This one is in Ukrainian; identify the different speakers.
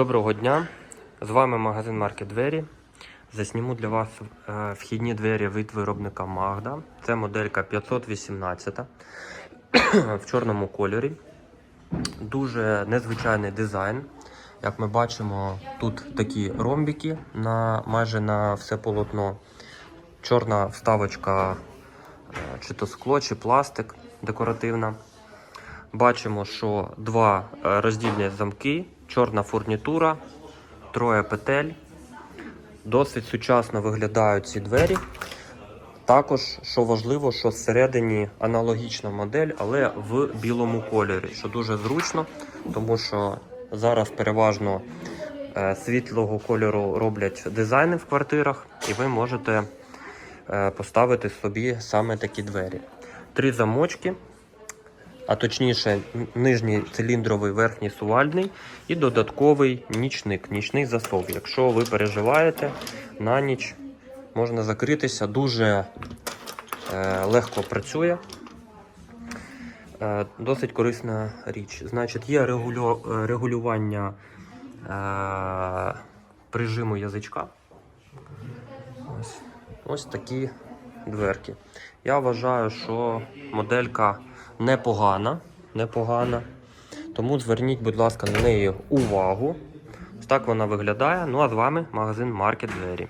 Speaker 1: Доброго дня! З вами магазин Маркет Двері. Засніму для вас е, вхідні двері від виробника Магда. Це моделька 518 в чорному кольорі. Дуже незвичайний дизайн. Як ми бачимо, тут такі ромбики на майже на все полотно. Чорна вставочка, е, чи то скло, чи пластик декоративна. Бачимо, що два е, роздільні замки, чорна фурнітура, троє петель. Досить сучасно виглядають ці двері. Також, що важливо, що всередині аналогічна модель, але в білому кольорі, що дуже зручно, тому що зараз переважно е, світлого кольору роблять дизайни в квартирах, і ви можете е, поставити собі саме такі двері. Три замочки, а точніше, нижній циліндровий, верхній сувальний і додатковий нічник, нічний засов. Якщо ви переживаєте на ніч, можна закритися, дуже е, легко працює. Е, досить корисна річ. Значить, є регулю, е, регулювання е, прижиму язичка. Ось, ось такі дверки. Я вважаю, що моделька непогана, непогана. Тому зверніть, будь ласка, на неї увагу. Ось так вона виглядає. Ну а з вами магазин Маркет Двері.